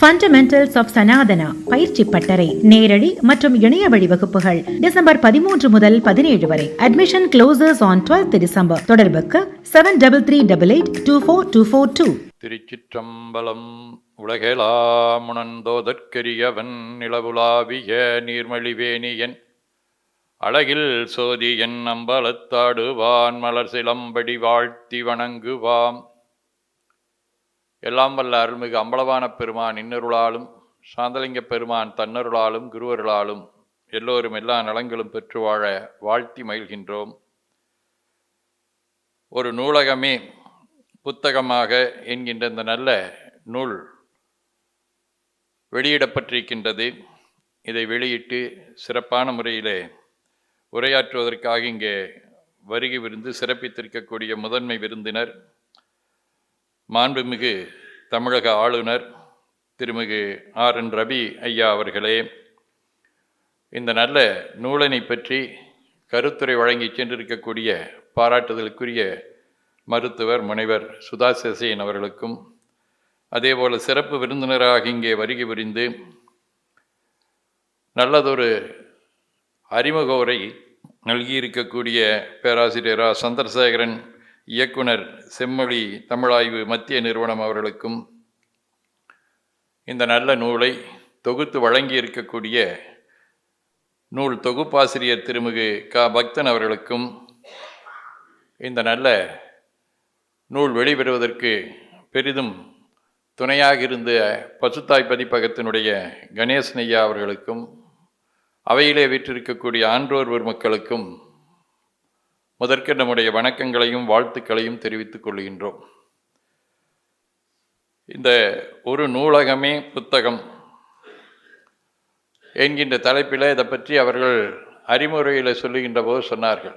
Fundamentals of Sanatana பயிற்சி பட்டறை நேரடி மற்றும் இணைய வழி வகுப்புகள் டிசம்பர் பதிமூன்று முதல் பதினேழு வரை. Admission closes on twelfth December தொடர்புக்கு seven double three double eight two four two four two திருச்சிற்றம்பலம் உலகெலாமுணந்தோதற்கரியவன் நிலவுலாவிய நீர்மழிவேணியன். அழகில் சோதியன் அம்பலத்தாடுவான் மலர் சிலம்படி வாழ்த்தி வணங்குவாம். எல்லாம் வல்ல அருள்மிகு அம்பலவான பெருமான் இன்னருளாலும் சாந்தலிங்க பெருமான் தன்னருளாலும் குருவருளாலும் எல்லோரும் எல்லா நலங்களும் பெற்று வாழ வாழ்த்தி மகிழ்கின்றோம். ஒரு நூலகமே புத்தகமாக என்கின்ற இந்த நல்ல நூல் வெளியிடப்பட்டிருக்கின்றது. இதை வெளியிட்டு சிறப்பான முறையிலே உரையாற்றுவதற்காக இங்கே வருகை விருந்து சிறப்பித்திருக்கக்கூடிய முதன்மை விருந்தினர் மாண்புமிகு தமிழக ஆளுநர் திருமிகு ஆர் என் ரவி ஐயா அவர்களே இந்த நல்ல நூலனை பற்றி கருத்துரை வழங்கி சென்றிருக்கக்கூடிய பாராட்டுதலுக்குரிய மருத்துவர் முனைவர் சுதா சேசையன் அவர்களுக்கும் அதேபோல் சிறப்பு விருந்தினராக இங்கே வருகை புரிந்து நல்லதொரு அறிமுக உரை நல்கியிருக்கக்கூடிய பேராசிரியரா சந்திரசேகரன் இயக்குனர் செம்மொழி தமிழாய்வு மத்திய நிறுவனம் அவர்களுக்கும் இந்த நல்ல நூலை தொகுத்து வழங்கியிருக்கக்கூடிய நூல் தொகுப்பாசிரியர் திருமிகு க. பக்தன் அவர்களுக்கும் இந்த நல்ல நூல் வெளிவருவதற்கு பெரிதும் துணையாக இருந்த பசுத்தாய் பதிப்பகத்தினுடைய கணேசன் ஐயா அவர்களுக்கும் அவையிலே வீற்றிருக்கக்கூடிய ஆன்றோர் பெருமக்களுக்கும் முதற்கு நம்முடைய வணக்கங்களையும் வாழ்த்துக்களையும் தெரிவித்துக் கொள்கின்றோம். இந்த ஒரு நூலகமே புத்தகம் என்கின்ற தலைப்பில் இதை பற்றி அவர்கள் அறிமுறையில் சொல்லுகின்ற போது சொன்னார்கள்.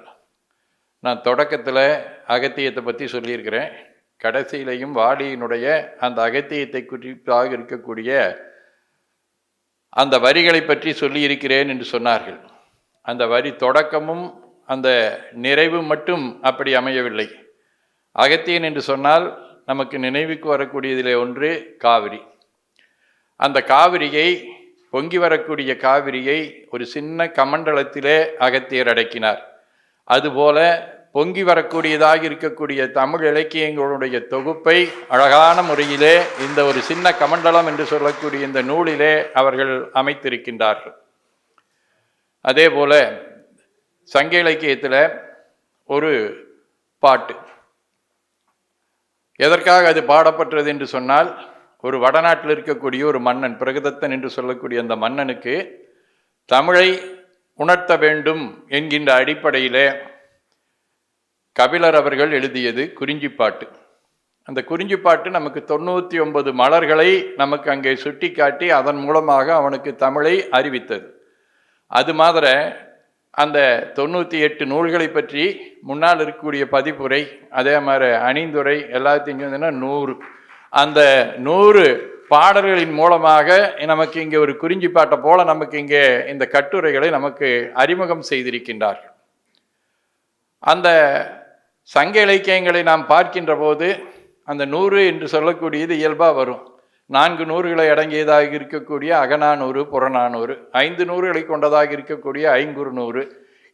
நான் தொடக்கத்தில் அகத்தியத்தை பற்றி சொல்லியிருக்கிறேன். கடைசியிலையும் வாடியினுடைய அந்த அகத்தியத்தை குறிப்பாக இருக்கக்கூடிய அந்த வரிகளை பற்றி சொல்லியிருக்கிறேன் என்று சொன்னார்கள். அந்த வரி தொடக்கமும் அந்த நிறைவு மட்டும் அப்படி அமையவில்லை. அகத்தியன் என்று சொன்னால் நமக்கு நினைவுக்கு வரக்கூடியதிலே ஒன்று காவிரி. அந்த காவிரியை பொங்கி வரக்கூடிய காவிரியை ஒரு சின்ன கமண்டலத்திலே அகத்தியர் அடக்கினார். அதுபோல பொங்கி வரக்கூடியதாக இருக்கக்கூடிய தமிழ் இலக்கியங்களுடைய தொகுப்பை அழகான முறையிலே இந்த ஒரு சின்ன கமண்டலம் என்று சொல்லக்கூடிய இந்த நூலிலே அவர்கள் அமைத்திருக்கின்றார்கள். அதே போல சங்க இலக்கியத்தில் ஒரு பாட்டு. எதற்காக அது பாடப்பட்டது என்று சொன்னால் ஒரு வடநாட்டில் இருக்கக்கூடிய ஒரு மன்னன் பிரகதத்தன் என்று சொல்லக்கூடிய அந்த மன்னனுக்கு தமிழை உணர்த்த வேண்டும் என்கின்ற அடிப்படையில் கபிலர் அவர்கள் எழுதியது குறிஞ்சிப்பாட்டு அந்த குறிஞ்சிப்பாட்டு நமக்கு தொண்ணூற்றி ஒன்பது மலர்களை நமக்கு அங்கே சுட்டி காட்டி அதன் மூலமாக அவனுக்கு தமிழை அறிவித்தது. அது மாதிரி அந்த தொண்ணூற்றி எட்டு நூல்களை பற்றி முன்னால் இருக்கக்கூடிய பதிப்புரை அதே மாதிரி அணிந்துரை எல்லாத்தையும் வந்து நூறு. அந்த நூறு பாடல்களின் மூலமாக நமக்கு இங்கே ஒரு குறிஞ்சி பாட்டை போல நமக்கு இங்கே இந்த கட்டுரைகளை நமக்கு அறிமுகம் செய்திருக்கின்றார்கள். அந்த சங்க இலக்கியங்களை நாம் பார்க்கின்ற போது அந்த நூறு என்று சொல்லக்கூடியது இயல்பாக வரும். நான்கு நூறுகளை அடங்கியதாக இருக்கக்கூடிய அகநானூறு புறநானூறு ஐந்து நூறுகளை கொண்டதாக இருக்கக்கூடிய ஐங்குறு நூறு.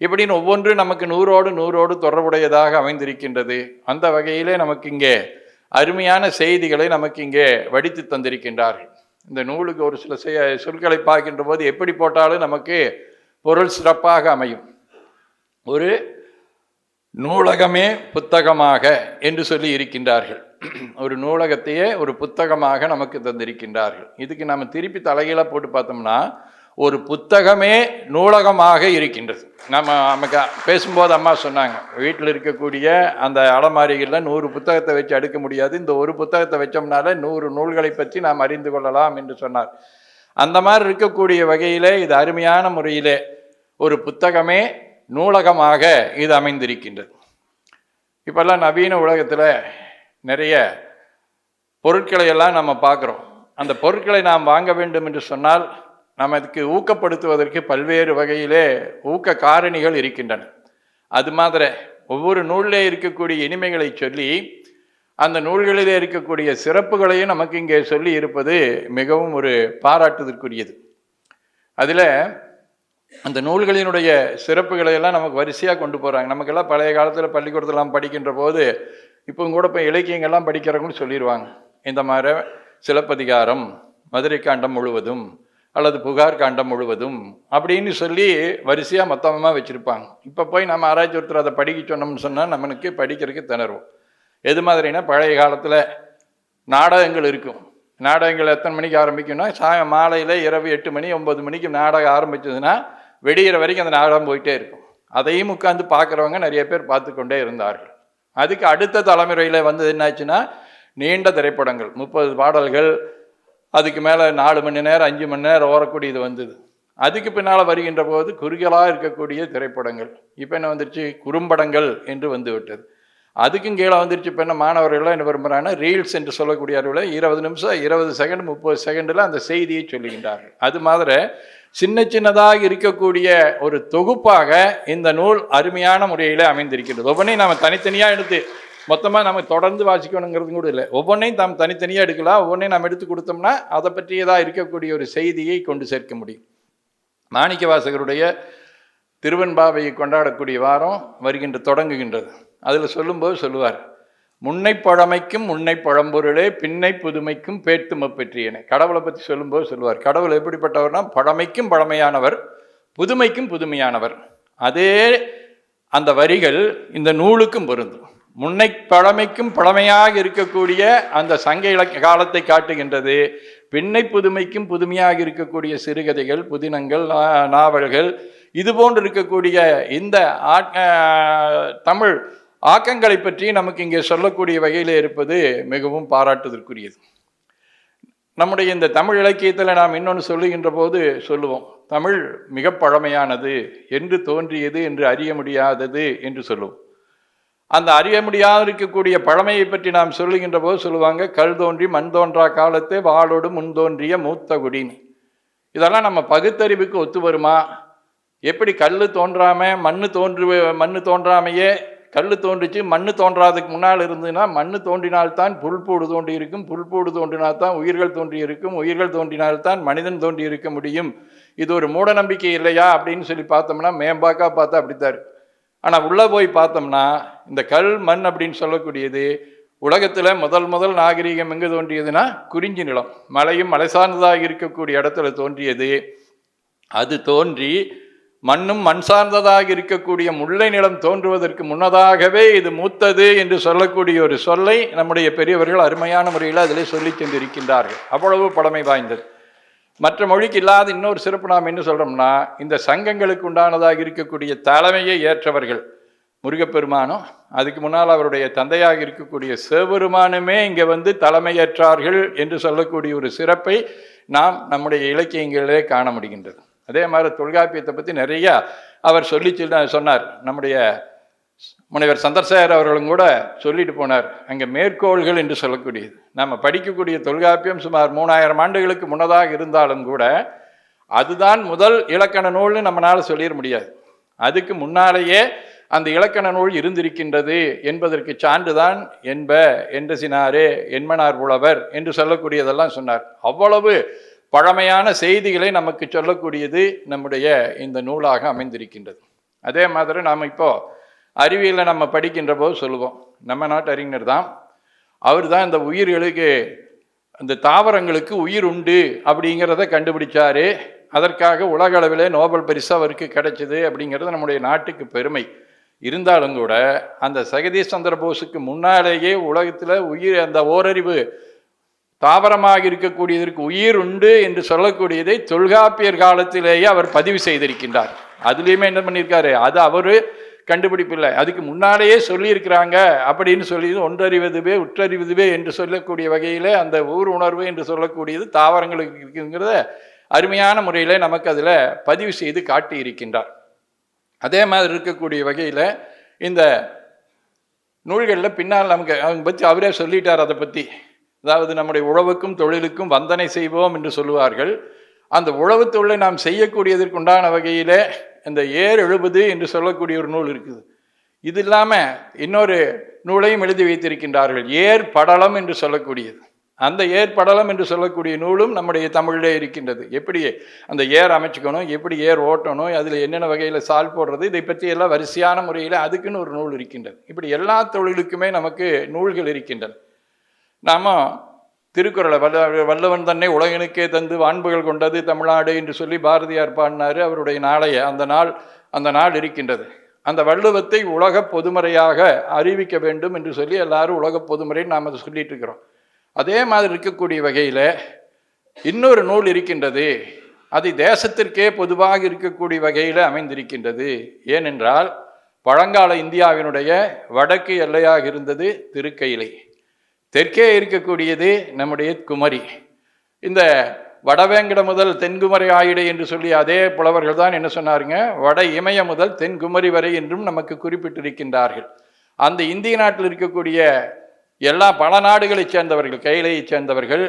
இப்படின்னு ஒவ்வொன்று நமக்கு நூறோடு நூறோடு தொடர்புடையதாக அமைந்திருக்கின்றது. அந்த வகையிலே நமக்கு இங்கே அருமையான செய்திகளை நமக்கு இங்கே வடித்து தந்திருக்கின்றார்கள். இந்த நூலுக்கு ஒரு சில சொற்களை பார்க்கின்ற போது எப்படி போட்டாலும் நமக்கு பொருள் சிறப்பாக அமையும். ஒரு நூலகமே புத்தகமாக என்று சொல்லி இருக்கின்றார்கள். ஒரு நூலகத்தையே ஒரு புத்தகமாக நமக்கு தந்திருக்கின்றார்கள். இதுக்கு நம்ம திருப்பி தலைகீழ போட்டு பார்த்தோம்னா ஒரு புத்தகமே நூலகமாக இருக்கின்றது. நம்ம நமக்கு பேசும்போது அம்மா சொன்னாங்க வீட்டில் இருக்கக்கூடிய அந்த அலமாரிகளில் நூறு புத்தகத்தை வச்சு அடுக்க முடியாது. இந்த ஒரு புத்தகத்தை வச்சோம்னால நூறு நூல்களை பற்றி நாம் அறிந்து கொள்ளலாம் என்று சொன்னார். அந்த மாதிரி இருக்கக்கூடிய வகையிலே இது அருமையான முறையிலே ஒரு புத்தகமே நூலகமாக இது அமைந்திருக்கின்றது. இப்போல்லாம் நவீன உலகத்தில் நிறைய பொருட்களை எல்லாம் நம்ம பார்க்குறோம். அந்த பொருட்களை நாம் வாங்க வேண்டும் என்று சொன்னால் நமக்கு ஊக்கப்படுத்துவதற்கு பல்வேறு வகையிலே ஊக்க காரணிகள் இருக்கின்றன. அது மாதிரி ஒவ்வொரு நூலிலே இருக்கக்கூடிய இனிமைகளை சொல்லி அந்த நூல்களிலே இருக்கக்கூடிய சிறப்புகளையும் நமக்கு இங்கே சொல்லி இருப்பது மிகவும் ஒரு பாராட்டுதற்குரியது. அதில் அந்த நூல்களினுடைய சிறப்புகளை எல்லாம் நமக்கு வரிசையாக கொண்டு போகிறாங்க நமக்கெல்லாம் பழைய காலத்தில் பள்ளிக்கூடத்தெல்லாம் படிக்கின்ற போது இப்போ கூட இப்போ இலக்கியங்கள்லாம் படிக்கிறவங்கன்னு சொல்லிடுவாங்க இந்த மாதிரி சிலப்பதிகாரம் மதுரை காண்டம் முழுவதும் அல்லது புகார் காண்டம் முழுவதும் அப்படின்னு சொல்லி வரிசையாக மொத்தமாக வச்சுருப்பாங்க. இப்போ போய் நம்ம ஆராய்ச்சி ஒருத்தர் அதை படிக்க சொன்னோம்னு சொன்னால் நம்மளுக்கு படிக்கிறதுக்கு திணறுவோம். எது மாதிரினா பழைய காலத்தில் நாடகங்கள் இருக்கும். நாடகங்கள் எத்தனை மணிக்கு ஆரம்பிக்கும்னா சாய மாலையில் இரவு எட்டு மணி ஒம்பது மணிக்கு நாடகம் ஆரம்பிச்சதுன்னா வெடிகிற வரைக்கும் அந்த நாடகம் போயிட்டே இருக்கும். அதையும் உட்காந்து பார்க்குறவங்க நிறைய பேர் பார்த்து கொண்டே இருந்தார்கள். அதுக்கு அடுத்த தலைமுறையில் வந்து என்னாச்சுன்னா நீண்ட திரைப்படங்கள் முப்பது பாடல்கள் அதுக்கு மேலே நாலு மணி நேரம் அஞ்சு மணி நேரம் ஓரக்கூடியது வந்தது. அதுக்கு பின்னால் வருகின்ற போது குறுகலாக இருக்கக்கூடிய திரைப்படங்கள். இப்போ என்ன வந்துருச்சு? குறும்படங்கள் என்று வந்து விட்டது. அதுக்கும் கீழே வந்துருச்சு. இப்போ என்ன மாணவர்கள்லாம் என்ன விரும்புகிறாங்கன்னா ரீல்ஸ் என்று சொல்லக்கூடிய அறிவில் இருபது நிமிஷம் இருபது செகண்ட் முப்பது செகண்டில் அந்த செய்தியை சொல்லுகின்றார்கள். அது மாதிரி சின்ன சின்னதாக இருக்கக்கூடிய ஒரு தொகுப்பாக இந்த நூல் அருமையான முறையில் அமைந்திருக்கின்றது. ஒவ்வொன்றையும் நாம் தனித்தனியாக எடுத்து மொத்தமாக நம்ம தொடர்ந்து வாசிக்கணுங்கிறது கூட இல்லை. ஒவ்வொன்றையும் நாம் தனித்தனியாக எடுக்கலாம். ஒவ்வொன்றையும் நாம் எடுத்து கொடுத்தோம்னா அதை பற்றியதாக இருக்கக்கூடிய ஒரு செய்தியை கொண்டு சேர்க்க முடியும். மாணிக்க வாசகருடைய திருவெண்பாவையை கொண்டாடக்கூடிய வாரம் வருகின்ற தொடங்குகின்றது. அதில் சொல்லும்போது சொல்லுவார். முன்னை பழமைக்கும் முன்னை பழம்பொருளே பின்னை புதுமைக்கும் பேத்தும பெற்றியனே. கடவுளை பற்றி சொல்லும்போது சொல்லுவார் கடவுள் எப்படிப்பட்டவர்னா பழமைக்கும் பழமையானவர் புதுமைக்கும் புதுமையானவர். அதே அந்த வரிகள் இந்த நூலுக்கும் பொருந்தும். முன்னை பழமைக்கும் பழமையாக இருக்கக்கூடிய அந்த சங்க இலக்க காலத்தை காட்டுகின்றது பின்னை புதுமைக்கும் புதுமையாக இருக்கக்கூடிய சிறுகதைகள் புதினங்கள் நாவல்கள் இது போன்று இருக்கக்கூடிய இந்த ஆட்- தமிழ் ஆக்கங்களை பற்றி நமக்கு இங்கே சொல்லக்கூடிய வகையில் இருப்பது மிகவும் பாராட்டுதற்குரியது. நம்முடைய இந்த தமிழ் இலக்கியத்தில் நாம் இன்னொன்று சொல்லுகின்ற போது சொல்லுவோம் தமிழ் மிக பழமையானது என்று தோன்றியது என்று அறிய முடியாதது என்று சொல்லுவோம். அந்த அறிய முடியாத இருக்கக்கூடிய பழமையை பற்றி நாம் சொல்லுகின்ற போது சொல்லுவாங்க கல் தோன்றி மண் தோன்றா காலத்தை வாளோடு முன் தோன்றிய மூத்த குடின்னு இதெல்லாம் நம்ம பகுத்தறிவுக்கு ஒத்து வருமா? எப்படி கல் தோன்றாம மண் தோன்று மண் தோன்றாமையே கல் தோன்றுச்சு மண் தோன்றாதுக்கு முன்னால் இருந்ததுன்னா மண் தோன்றினால்தான் புல்பூடு தோன்றி இருக்கும் புல்பூடு தோன்றினால்தான் உயிர்கள் தோன்றி இருக்கும் உயிர்கள் தோன்றினால்தான் மனிதன் தோன்றி இருக்க முடியும். இது ஒரு மூட நம்பிக்கை இல்லையா அப்படின்னு சொல்லி பார்த்தோம்னா மேம்பாக்கா பார்த்தா அப்படித்தாரு ஆனால் உள்ளே போய் பார்த்தோம்னா இந்த கல் மண் அப்படின்னு சொல்லக்கூடியது உலகத்தில் முதல் முதல் நாகரீகம் எங்கே தோன்றியதுன்னா குறிஞ்சி நிலம். மலையும் மலை சார்ந்ததாக இருக்கக்கூடிய இடத்துல தோன்றியது. அது தோன்றி மண்ணும் மண் சார்ந்ததாக இருக்கக்கூடிய முல்லை நிலம் தோன்றுவதற்கு முன்னதாகவே இது மூத்தது என்று சொல்லக்கூடிய ஒரு சொல்லை நம்முடைய பெரியவர்கள் அருமையான முறையில் அதிலே சொல்லி சென்றிருக்கின்றார்கள் அவ்வளவு பழமை வாய்ந்தது. மற்ற மொழிக்கு இல்லாத இன்னொரு சிறப்பு நாம் என்ன சொல்கிறோம்னா இந்த சங்கங்களுக்கு உண்டானதாக இருக்கக்கூடிய தலைமையை ஏற்றவர்கள். முருகப்பெருமானும் அதுக்கு முன்னால் அவருடைய தந்தையாக இருக்கக்கூடிய சிவபெருமானுமே இங்கே வந்து தலைமையேற்றார்கள் என்று சொல்லக்கூடிய ஒரு சிறப்பை நாம் நம்முடைய இலக்கியங்களிலே காண முடிகின்றது. அதே மாதிரி தொல்காப்பியத்தை பற்றி நிறையா அவர் சொல்லி சொன்னார். நம்முடைய முனைவர் சந்திரசேகர் அவர்களும் கூட சொல்லிட்டு போனார். அங்கே மேற்கோள்கள் என்று சொல்லக்கூடியது. நம்ம படிக்கக்கூடிய தொல்காப்பியம் சுமார் மூணாயிரம் ஆண்டுகளுக்கு முன்னதாக இருந்தாலும் கூட அதுதான் முதல் இலக்கண நூல்னு நம்மளால் சொல்லிட முடியாது. அதுக்கு முன்னாலேயே அந்த இலக்கண நூல் இருந்திருக்கின்றது என்பதற்கு சான்றுதான் என்ப என்ற சினாரே என்மனார் புலவர் என்று சொல்லக்கூடியதெல்லாம் சொன்னார். அவ்வளவு பழமையான செய்திகளை நமக்கு சொல்லக்கூடியது நம்முடைய இந்த நூலாக அமைந்திருக்கின்றது. அதே மாதிரி நாம் இப்போது அறிவியலில் நம்ம படிக்கின்ற போது சொல்லுவோம். நம்ம நாட்டு அறிஞர் தான். அவர் தான் இந்த உயிர்களுக்கு அந்த தாவரங்களுக்கு உயிர் உண்டு அப்படிங்கிறத கண்டுபிடிச்சாரு. அதற்காக உலக அளவிலே நோபல் பரிசு அவருக்கு கிடைச்சது அப்படிங்கிறது நம்முடைய நாட்டுக்கு பெருமை. இருந்தாலும் கூட அந்த சகதீஷ் சந்திர போஸுக்கு முன்னாலேயே உலகத்தில் உயிர் அந்த ஓரறிவு தாவரமாக இருக்கக்கூடியதற்கு உயிர் உண்டு என்று சொல்லக்கூடியதை தொல்காப்பியர் காலத்திலேயே அவர் பதிவு செய்திருக்கின்றார். அதுலேயுமே என்ன பண்ணியிருக்காரு? அது அவர் கண்டுபிடிப்பில்லை அதுக்கு முன்னாலேயே சொல்லியிருக்கிறாங்க அப்படின்னு சொல்லி ஒன்றறிவதுவே உற்றறிவதுவே என்று சொல்லக்கூடிய வகையில் அந்த ஊர் உணர்வு என்று சொல்லக்கூடியது தாவரங்களுக்கு இருக்குங்கிறத அருமையான முறையில் நமக்கு அதில் பதிவு செய்து காட்டி இருக்கின்றார் அதே மாதிரி இருக்கக்கூடிய வகையில் இந்த நூல்களில் பின்னால் நமக்கு அவங்க பற்றி அவரே சொல்லிட்டார் அதை பற்றி அதாவது நம்முடைய உழவுக்கும் தொழிலுக்கும் வந்தனை செய்வோம் என்று சொல்லுவார்கள். அந்த உழவு தொழிலை நாம் செய்யக்கூடியதற்குண்டான வகையில் இந்த ஏர் எழுபது என்று சொல்லக்கூடிய ஒரு நூல் இருக்குது. இது இல்லாமல் இன்னொரு நூலையும் எழுதி வைத்திருக்கின்றார்கள். ஏர் படலம் என்று சொல்லக்கூடியது. அந்த ஏர் படலம் என்று சொல்லக்கூடிய நூலும் நம்முடைய தமிழிலே இருக்கின்றது. எப்படி அந்த ஏர் அமைச்சுக்கணும் எப்படி ஏர் ஓட்டணும் அதில் என்னென்ன வகையில் சால் போடுறது இதை பற்றி எல்லாம் வரிசையான முறையில் அதுக்குன்னு ஒரு நூல் இருக்கின்றது. இப்படி எல்லா தொழிலுக்குமே நமக்கு நூல்கள் இருக்கின்றன. நாம திருக்குறளை வல்ல வல்லவன் தன்னை உலகனுக்கே தந்து வான்புகள் கொண்டது தமிழ்நாடு என்று சொல்லி பாரதியார் பாடினார் அவருடைய நாளைய அந்த நாள் அந்த நாள் இருக்கின்றது. அந்த வள்ளுவத்தை உலக பொதுமறையாக அறிவிக்க வேண்டும் என்று சொல்லி எல்லாரும் உலக பொதுமறை நாம் அதை சொல்லிட்டு இருக்கிறோம். அதே மாதிரி இருக்கக்கூடிய வகையில் இன்னொரு நூல் இருக்கின்றது. அது தேசத்திற்கே பொதுவாக இருக்கக்கூடிய வகையில் அமைந்திருக்கின்றது. ஏனென்றால் பழங்கால இந்தியாவினுடைய வடக்கு எல்லையாக இருந்தது திருக்கையிலை. தெற்கே இருக்கக்கூடியது நம்முடைய குமரி. இந்த வடவேங்கட முதல் தென்குமரி ஆயிடை என்று சொல்லி அதே புலவர்கள் தான் என்ன சொன்னாருங்க? வட இமய முதல் தென்குமரி வரை என்றும் நமக்கு குறிப்பிட்டிருக்கின்றார்கள். அந்த இந்திய நாட்டில் இருக்கக்கூடிய எல்லா பல நாடுகளைச் சேர்ந்தவர்கள் கையிலையைச் சேர்ந்தவர்கள்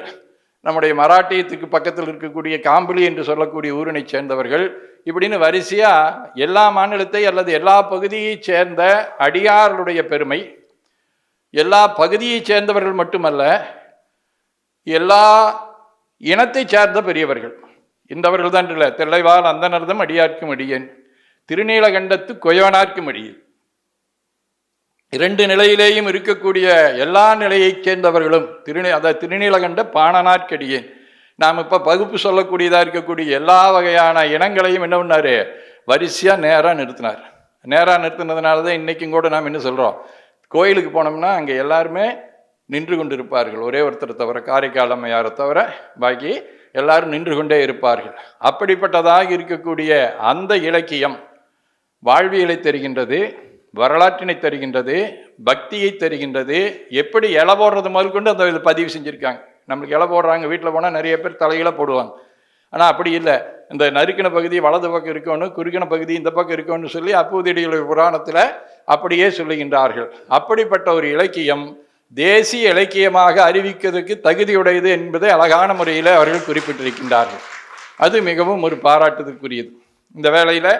நம்முடைய மராட்டியத்துக்கு பக்கத்தில் இருக்கக்கூடிய காம்பிளி என்று சொல்லக்கூடிய ஊரினைச் சேர்ந்தவர்கள் இப்படின்னு வரிசையாக எல்லா மாநிலத்தை அல்லது எல்லா பகுதியைச் சேர்ந்த அடியார்களுடைய பெருமை எல்லா பகுதியைச் சேர்ந்தவர்கள் மட்டுமல்ல எல்லா இனத்தைச் சார்ந்த பெரியவர்கள். இந்தவர்கள் தான் இல்லை தெல்லைவால் அந்தனர்தம் அடியார்க்கும் அடியேன் திருநீலகண்டத்து கொயவனார்க்கும் அடியேன். இரண்டு நிலையிலேயும் இருக்கக்கூடிய எல்லா நிலையைச் சேர்ந்தவர்களும் திருநீ அதை திருநீலகண்ட பாணனார்க்கடியேன் நாம் இப்போ பகுப்பு சொல்லக்கூடியதாக இருக்கக்கூடிய எல்லா வகையான இனங்களையும் என்ன பண்ணாரு? வரிசையாக நேராக நிறுத்தினார். நேராக நிறுத்தினதுனால தான் இன்றைக்கும் கூட நாம் என்ன சொல்கிறோம் கோயிலுக்கு போனோம்னா அங்கே எல்லாருமே நின்று கொண்டு இருப்பார்கள் ஒரே ஒருத்தரை தவிர காரைக்கால் அம்மையாரை தவிர பாக்கி எல்லாரும் நின்று கொண்டே இருப்பார்கள். அப்படிப்பட்டதாக இருக்கக்கூடிய அந்த இலக்கியம் வாழ்வியலை தருகின்றது வரலாற்றினை தருகின்றது பக்தியை தருகின்றது. எப்படி இலை போடுறது முதல் கொண்டு அந்த இதில் பதிவு செஞ்சுருக்காங்க. நம்மளுக்கு இலை போடுறாங்க வீட்டில் போனால் நிறைய பேர் தலையில போடுவாங்க. ஆனால் அப்படி இல்லை. இந்த நறுக்கின பகுதி வலது பக்கம் இருக்கணும் குறுக்கின பகுதி இந்த பக்கம் இருக்கணும்னு சொல்லி அப்பூதியடிகள் புராணத்தில் அப்படியே சொல்லுகின்றார்கள். அப்படிப்பட்ட ஒரு இலக்கியம் தேசிய இலக்கியமாக அறிவிக்கிறதுக்கு தகுதியுடையது என்பதை அழகான முறையில் அவர்கள் குறிப்பிட்டிருக்கின்றார்கள். அது மிகவும் ஒரு பாராட்டுதற்குரியது இந்த வேளையில்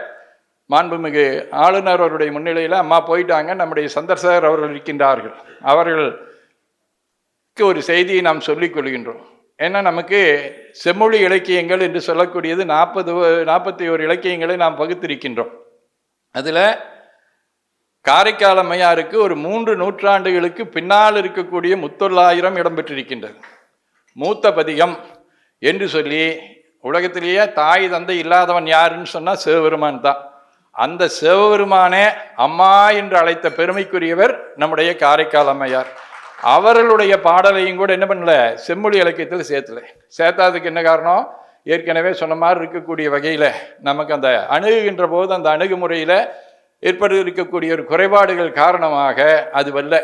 மாண்புமிகு ஆளுநர் அவருடைய முன்னிலையில் அம்மா போயிட்டாங்க. நம்முடைய சந்தர்சகர் அவர்கள் இருக்கின்றார்கள். அவர்களுக்கு ஒரு செய்தியை நாம் சொல்லிக் கொள்கின்றோம். ஏன்னா நமக்கு செம்மொழி இலக்கியங்கள் என்று சொல்லக்கூடியது நாற்பது நாற்பத்தி ஒரு இலக்கியங்களை நாம் பகுத்திருக்கின்றோம். அதில் காரைக்கால் அம்மையாருக்கு ஒரு மூன்று நூற்றாண்டுகளுக்கு பின்னால் இருக்கக்கூடிய முத்தொள்ளாயிரம் இடம்பெற்றிருக்கின்றது மூத்த பதிகம் என்று சொல்லி உலகத்திலேயே தாய் தந்தை இல்லாதவன் யாருன்னு சொன்னால் சிவபெருமான் தான். அந்த சிவபெருமானே அம்மா என்று அழைத்த பெருமைக்குரியவர் நம்முடைய காரைக்கால் அம்மையார். அவர்களுடைய பாடலையும் கூட என்ன பண்ணல செம்மொழி இலக்கியத்தில் சேர்த்தல. சேர்த்தாததுக்கு என்ன காரணம்? ஏற்கனவே சொன்ன மாதிரி இருக்கக்கூடிய வகையில் நமக்கு அந்த அணுகுகின்ற போது அந்த அணுகுமுறையில் ஏற்பட்டிருக்கக்கூடிய ஒரு குறைபாடுகள் காரணமாக அது வல்ல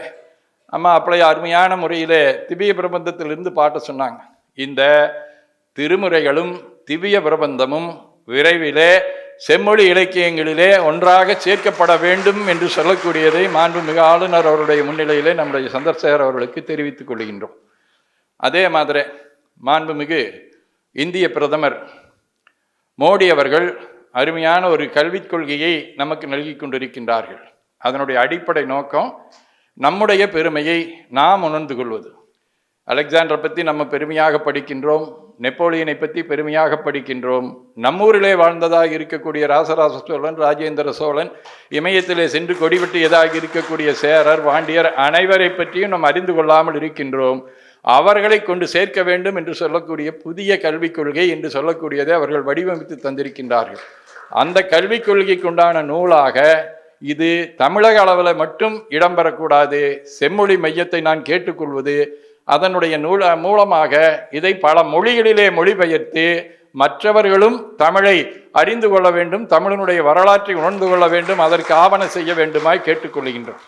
அம்மா அப்பளைய அருமையான முறையில் திவ்ய பிரபந்தத்திலிருந்து பாட்ட சொன்னாங்க. இந்த திருமுறைகளும் திவ்ய பிரபந்தமும் விரைவிலே செம்மொழி இலக்கியங்களிலே ஒன்றாக சேர்க்கப்பட வேண்டும் என்று சொல்லக்கூடியதை மாண்புமிகு ஆளுநர் அவருடைய முன்னிலையிலே நம்முடைய சந்தர்சகர் அவர்களுக்கு தெரிவித்துக் கொள்கின்றோம். அதே மாதிரி மாண்புமிகு இந்திய பிரதமர் மோடி அவர்கள் அருமையான ஒரு கல்விக் கொள்கையை நமக்கு நல்கி கொண்டிருக்கின்றார்கள். அதனுடைய அடிப்படை நோக்கம் நம்முடைய பெருமையை நாம் உணர்ந்து கொள்வது. அலெக்சாண்டரை பற்றி நம்ம பெருமையாக படிக்கின்றோம் நெப்போலியனை பற்றி பெருமையாக படிக்கின்றோம் நம்மூரிலே வாழ்ந்ததாக இருக்கக்கூடிய ராசராச சோழன் ராஜேந்திர சோழன் இமயத்திலே சென்று கொடிவெட்டியதாக இருக்கக்கூடிய சேரர் வாண்டியர் அனைவரை பற்றியும் நாம் அறிந்து கொள்ளாமல் இருக்கின்றோம். அவர்களை கொண்டு சேர்க்க வேண்டும் என்று சொல்லக்கூடிய புதிய கல்விக் கொள்கை என்று சொல்லக்கூடியதை அவர்கள் வடிவமைத்து தந்திருக்கின்றார்கள். அந்த கல்விக் கொள்கைக்கு உண்டான நூலாக இது தமிழக அளவில் மட்டும் இடம்பெறக்கூடாது. செம்மொழி மையத்தை நான் கேட்டுக்கொள்வது அதனுடைய நூல மூலமாக இதை பல மொழிகளிலே மொழிபெயர்த்து மற்றவர்களும் தமிழை அறிந்து கொள்ள வேண்டும் தமிழனுடைய வரலாற்றை உணர்ந்து கொள்ள வேண்டும் அதற்கு ஆவண செய்ய வேண்டுமாய் கேட்டுக்கொள்கின்றோம்.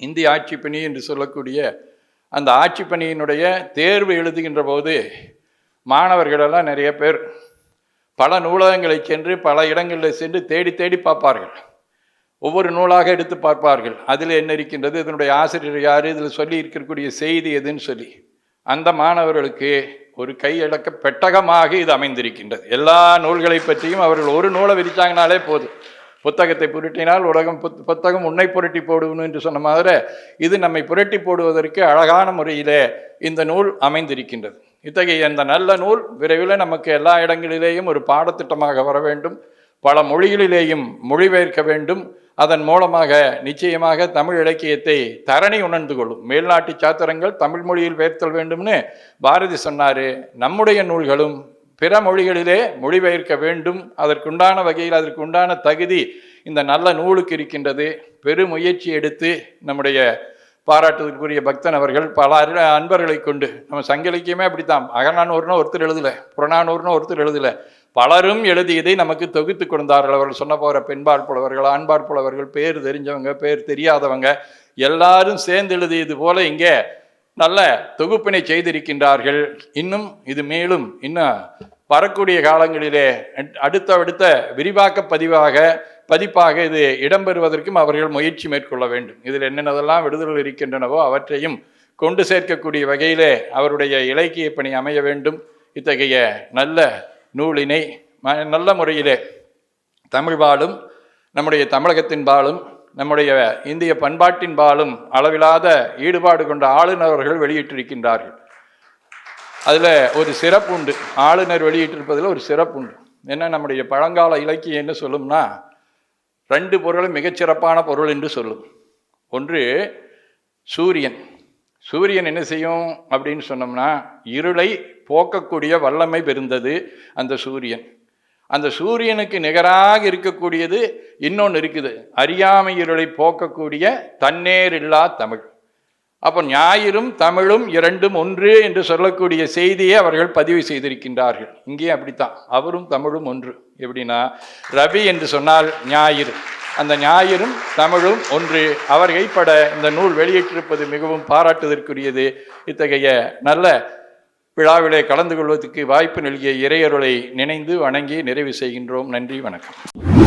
இந்திய ஆட்சி பணி என்று சொல்லக்கூடிய அந்த ஆட்சி பணியினுடைய தேர்வு எழுதுகின்ற போது மாணவர்களெல்லாம் நிறைய பேர் பல நூலகங்களை சென்று பல இடங்களில் சென்று தேடி தேடி பார்ப்பார்கள். ஒவ்வொரு நூலாக எடுத்து பார்ப்பார்கள். அதில் என்ன இருக்கின்றது? இதனுடைய ஆசிரியர் யார்? இதில் சொல்லி இருக்கக்கூடிய செய்தி எதுன்னு சொல்லி. அந்த மாணவர்களுக்கு ஒரு கையடக்க பெட்டகமாக இது அமைந்திருக்கின்றது. எல்லா நூல்களை பற்றியும் அவர்கள் ஒரு நூலை விரித்தாங்கனாலே போதும். புத்தகத்தை புரட்டினால் உலகம் புத் புத்தகம் உன்னை புரட்டி போடுவணும் என்று சொன்ன மாதிரி இது நம்மை புரட்டி போடுவதற்கு அழகான முறையிலே இந்த நூல் அமைந்திருக்கின்றது. இத்தகைய இந்த நல்ல நூல் விரைவில் நமக்கு எல்லா இடங்களிலேயும் ஒரு பாடத்திட்டமாக வர வேண்டும். பல மொழிகளிலேயும் மொழிபெயர்க்க வேண்டும். அதன் மூலமாக நிச்சயமாக தமிழ் இலக்கியத்தை தரணி உணர்ந்து கொள்ளும். மேல்நாட்டு சாத்திரங்கள் தமிழ் மொழியில் பெயர்த்தல் வேண்டும்னு பாரதி சொன்னார். நம்முடைய நூல்களும் பிற மொழிகளிலே மொழிபெயர்க்க வேண்டும். அதற்குண்டான வகையில் அதற்குண்டான தகுதி இந்த நல்ல நூலுக்கு இருக்கின்றது. பெருமுயற்சி எடுத்து நம்முடைய பாராட்டுதற்குரிய பக்தன் அவர்கள் பல அரு- அன்பர்களை கொண்டு நம்ம சங்க இலக்கியமே அப்படித்தான். அகநானூர்னா ஒருத்தர் எழுதலை புறநானூர்னா ஒருத்தர் எழுதல. பலரும் எழுதியதை நமக்கு தொகுத்து கொடுத்தார்கள். அவர்கள் சொன்ன போகிற பெண்பால் புலவர்கள் ஆண்பால் புலவர்கள் பேர் தெரிஞ்சவங்க பேர் தெரியாதவங்க எல்லாரும் சேர்ந்து எழுதியது போல இங்கே நல்ல தொகுப்பினை செய்திருக்கின்றார்கள். இன்னும் இது மேலும் இன்னும் வரக்கூடிய காலங்களிலே அடுத்த அடுத்த விரிவாக்க பதிவாக பதிப்பாக இது இடம்பெறுவதற்கும் அவர்கள் முயற்சி மேற்கொள்ள வேண்டும். இதில் என்னென்னதெல்லாம் விடுதல்கள் இருக்கின்றனவோ அவற்றையும் கொண்டு சேர்க்கக்கூடிய வகையிலே அவருடைய இலக்கிய பணி அமைய வேண்டும். இத்தகைய நல்ல நூலினை ம- நல்ல முறையிலே தமிழ் பாலும் நம்முடைய தமிழகத்தின் பாலும் நம்முடைய இந்திய பண்பாட்டின் பாலும் அளவிலாத ஈடுபாடு கொண்ட ஆளுநர்கள் வெளியிட்டிருக்கின்றார்கள். அதில் ஒரு சிறப்பு உண்டு ஆளுநர் வெளியிட்டிருப்பதில் ஒரு சிறப்பு உண்டு என்ன நம்முடைய பழங்கால இலக்கியம் என்ன சொல்லும்னா ரெண்டு பொருளும் மிகச்சிறப்பான பொருள் என்று சொல்லும். ஒன்று சூரியன். சூரியன் என்ன செய்யும் அப்படின்னு சொன்னோம்னா இருளை போக்கக்கூடிய வல்லமை பெருந்தது அந்த சூரியன். அந்த சூரியனுக்கு நிகராக இருக்கக்கூடியது இன்னொன்று இருக்குது. அறியாமை இருளை போக்கக்கூடிய தன்னேரில்லா தமிழ். அப்போ ஞாயிறும் தமிழும் இரண்டும் ஒன்று என்று சொல்லக்கூடிய செய்தியை அவர்கள் பதிவு செய்திருக்கின்றார்கள். இங்கேயும் அப்படித்தான். அவரும் தமிழும் ஒன்று. எப்படின்னா ரவி என்று சொன்னால் ஞாயிறு. அந்த ஞாயிறும் தமிழும் ஒன்று. அவர் கைப்பட இந்த நூல் வெளியிட்டிருப்பது மிகவும் பாராட்டுதற்குரியது. இத்தகைய நல்ல விழாவிலே கலந்து கொள்வதற்கு வாய்ப்பு நல்கிய இறையருளை நினைந்து வணங்கி நிறைவு செய்கின்றோம். நன்றி வணக்கம்.